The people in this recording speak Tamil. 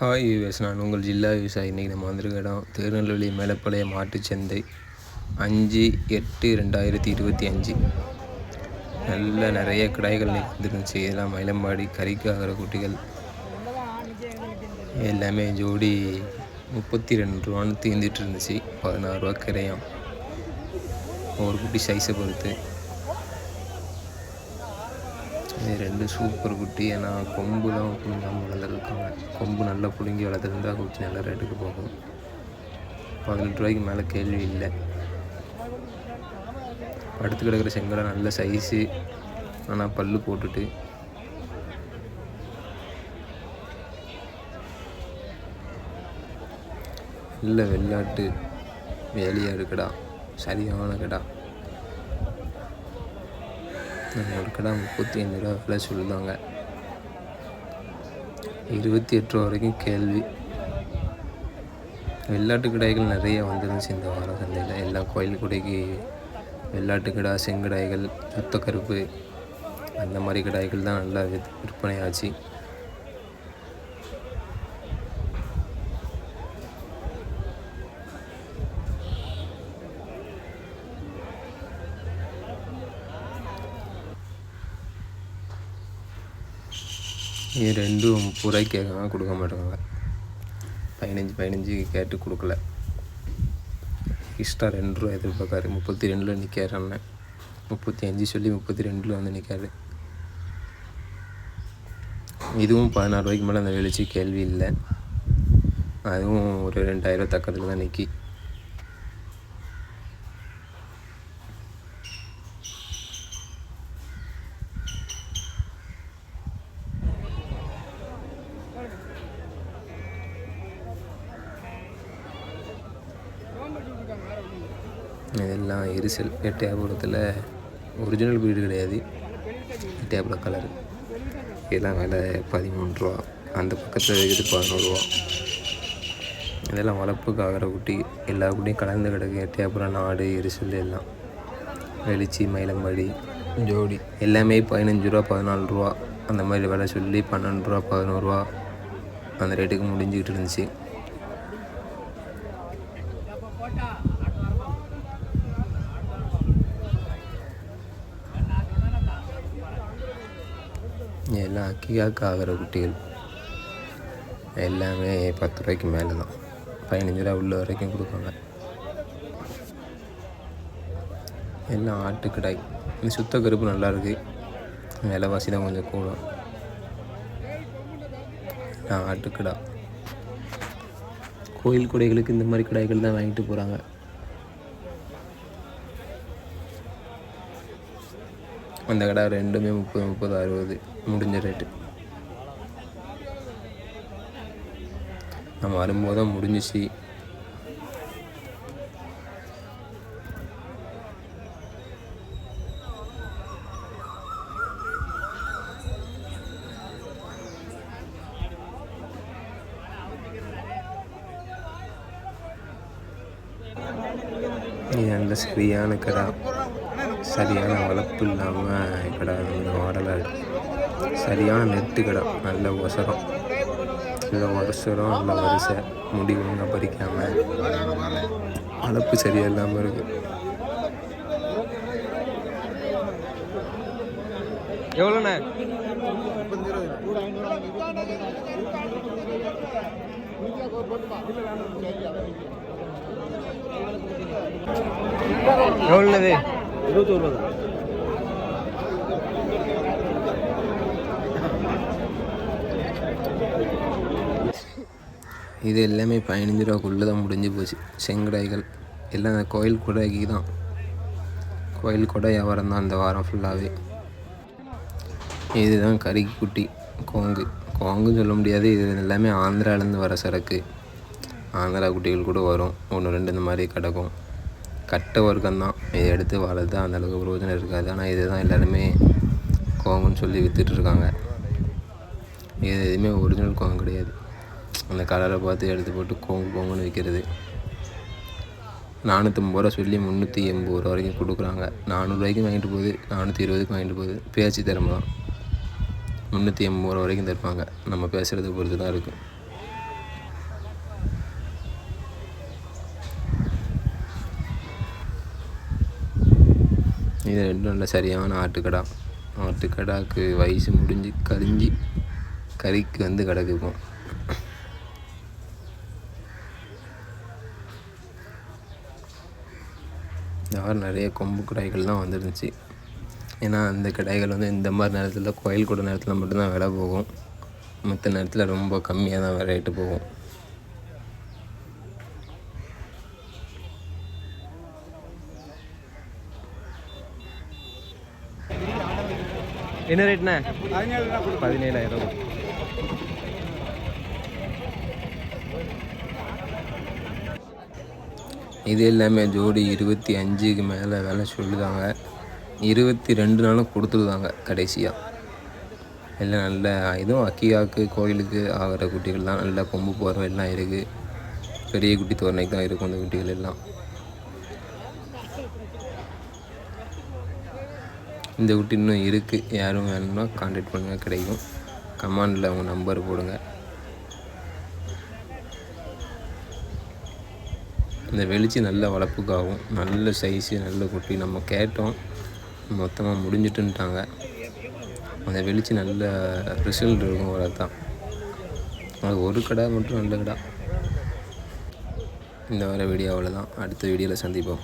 ஹாய் யூஎஸ் நான் உங்கள் ஜில்லா விவசாயி. இன்றைக்கி நம்ம வந்திருக்க இடம் திருநெல்வேலி மேலப்பாளைய மாட்டுச்சந்தை. அஞ்சு எட்டு ரெண்டாயிரத்தி இருபத்தி அஞ்சு. நல்ல நிறைய கடைகள் வந்துருந்துச்சு. இதெல்லாம் மயிலம்பாடி கறிக்காகிற குட்டிகள். எல்லாமே ஜோடி முப்பத்தி ரெண்டு ரூபான்னு தீர்ந்துட்டு இருந்துச்சு. பதினாறு ரூபா கிரையம். ஒரு குட்டி சைஸை பொறுத்து. வந்து சூப்பர் குட்டி. ஏன்னா கொம்பு தான் புழுங்காமல் வளர்ந்துருக்காங்க கொம்பு நல்லா புழுங்கி வளர்த்துருந்தா குட்டி நல்ல ரேட்டுக்கு போகும். பதினெட்டு ரூபாய்க்கு மேலே கேள்வி இல்லை. படுத்து கிடக்கிற செங்கடை நல்ல சைஸு ஆனால் பல்லு போட்டுட்டு. நல்ல வெள்ளாட்டு வேலையாக இருக்குடா. சரியான கடா. ஒரு கடை முப்பத்தி அஞ்சு ரூபா விலை சொல்லுதாங்க இருபத்தி எட்டு ரூபா வரைக்கும் கேள்வி. வெள்ளாட்டு கடைகள் நிறைய வந்துருந்துச்சு இந்த வாரம் சந்தையில். எல்லா கோயில் குடைக்கு வெள்ளாட்டு கடா செங்கடாய்கள் சுத்த கருப்பு அந்த மாதிரி கடாய்கள் தான் நல்லா விற்பனை ஆச்சு இது ரெண்டும் முப்பது ரூபாய்க்கு கேட்காங்க கொடுக்க மாட்டாங்க. பதினஞ்சு பதினஞ்சு கேட்டு கொடுக்கல. எக்ஸ்ட்ரா ரெண்டு ரூபா எதிர்பார்க்காரு. முப்பத்தி ரெண்டில் நிற்காரு அண்ணன். முப்பத்தி அஞ்சு சொல்லி முப்பத்தி ரெண்டில் வந்து நிற்காரு இதுவும் பதினாறு ரூபாய்க்கு மேலே அந்த வெளிச்சு கேள்வி இல்லை. அதுவும் ஒரு ரெண்டாயிரம் தக்கத்தில் தான் நிற்கி இதெல்லாம் எரிசல் எட்டயபுரத்தில் ஒரிஜினல் வீடு கிடையாது. எட்டயபுரம் கலரு இதெல்லாம் விலை பதிமூணு ரூபா அந்த பக்கத்தில் இது பதினோருவா இதெல்லாம் வளர்ப்புக்கு ஆகிற குட்டி. எல்லா குட்டியும் கலந்து கிடக்கு. எட்டயபுரம் நாடு எரிசல் எல்லாம். வெளிச்சி மயிலம்பாடி ஜோடி. எல்லாமே பதினஞ்சு ரூபா பதினாலு ரூபா அந்த மாதிரி விலை சொல்லி பன்னெண்டு ரூபா பதினோருவா அந்த ரேட்டுக்கு முடிஞ்சுக்கிட்டு இருந்துச்சு. எல்லாம் அக்கிகாக்கு ஆகிற குட்டிகள் எல்லாமே பத்து ரூபாய்க்கு மேலே தான் பதினஞ்சு ரூபா உள்ள வரைக்கும் கொடுப்பாங்க. எல்லாம் ஆட்டுக்கடாய் இந்த சுத்த கருப்பு நல்லாயிருக்கு விலைவாசி தான் கொஞ்சம் கூடும். நான் ஆட்டுக்கடா கோயில் குடைகளுக்கு இந்த மாதிரி கிடாய்கள் தான் வாங்கிட்டு போகிறாங்க அந்த கடை ரெண்டுமே முப்பது முப்பது அறுபது. முடிஞ்ச ரேட்டு நம்ம வரும்போது தான் முடிஞ்சிச்சு. இது நல்ல சரியான கடை. சரியான வளர்ப்பு இல்லாமல் கடை வந்து மாடலாக இருக்குது சரியான நெட்டு கடை நல்ல ஒசரம். நல்ல வருஷம் நல்ல வரிசை முடி ஒழுங்காக பறிக்காமல் வளர்ப்பு சரியாக இல்லாமல் இருக்குது எவ்வளோண்ணே? எவ்வளோது இருபத்தோரு ரூபா தான் இது எல்லாமே பதினஞ்சு ரூபாக்குள்ளே தான் முடிஞ்சு போச்சு. செங்கடாய்கள் எல்லாம் அந்த கோயில் கொடைக்கு தான் கோயில் கொடை வியாபாரம் தான் இந்த வாரம் ஃபுல்லாகவே இதுதான் கறிக்குட்டி கோங்கு. கோங்குன்னு சொல்ல முடியாது. இது எல்லாமே ஆந்திராலேருந்து வர சரக்கு. ஆந்திரா குட்டிகள் கூட வரும். ஒன்று ரெண்டு இந்த மாதிரி கிடக்கும். கட்ட வர்க்கம் தான். இதை எடுத்து வளர்த்து அந்தளவுக்கு பிரயோஜனம் இருக்காது. ஆனால் இதுதான் எல்லாருமே கோங்குன்னு சொல்லி விற்றுட்ருக்காங்க இது எதுவுமே ஒரிஜினல் கோங்கு கிடையாது. அந்த கலரை பார்த்து எடுத்து போட்டு கோங்கு கோங்குன்னு விற்கிறது நானூற்றம்பது ரூபா சொல்லி முந்நூற்றி எண்பது ரூபா வரைக்கும் கொடுக்குறாங்க. நானூறுரூவாய்க்கும் வாங்கிட்டு போகுது நானூற்றி இருபதுக்கு வாங்கிட்டு போகுது. பேச்சு திறமை தான். முந்நூற்றி எண்பது ரூபா வரைக்கும் தருப்பாங்க நம்ம பேசுகிறத பொறுத்து தான் இருக்குது இது ரெண்டும் நல்ல சரியான ஆட்டுக்கடா. ஆட்டுக்கடாக்கு வயசு முடிஞ்சு கரிஞ்சு கறிக்கு வந்து கிடக்குப்போம் யார் நிறைய கொம்பு கடாய்கள்லாம் வந்துருந்துச்சு. ஏன்னா அந்த கடாய்கள் வந்து இந்த மாதிரி நேரத்தில் கோயில் கூட நேரத்தில் மட்டும்தான் விலை போகும். மற்ற நேரத்தில் ரொம்ப கம்மியாக தான் ரேட்டு போகும். என்ன ரேட்ண்ணே பதினேழாயிரம். இது எல்லாமே ஜோடி இருபத்தி அஞ்சுக்கு மேலே வேலை சொல்லுதாங்க. இருபத்தி ரெண்டு நாளும் கொடுத்துருதாங்க கடைசியாக எல்லாம் நல்ல இதுவும் அக்கியாவுக்கு கோயிலுக்கு ஆகிற குட்டிகள் தான் நல்ல கொம்பு போகிற எல்லாம் இருக்குது பெரிய குட்டி தோரணைக்கு தான் இருக்கும் அந்த குட்டிகள் எல்லாம். இந்த குட்டி இன்னும் இருக்குது யாரும் வேணும்னா காண்டாக்ட் பண்ணுங்கள் கிடைக்கும். கமாண்டில் அவங்க நம்பர் போடுங்க. இந்த வெளிச்சி நல்ல வளர்ப்புக்காகும் நல்ல சைஸு நல்ல குட்டி நம்ம கேட்டோம். மொத்தமாக முடிஞ்சிட்டுன்ட்டாங்க. அந்த வெளிச்சி நல்ல ரிசல்ட் இருக்கும் வளர்த்தான் அது ஒரு கடை மட்டும் நல்ல கடை. இந்த வர வீடியோ அவ்வளோதான் அடுத்த வீடியோவில் சந்திப்போம்.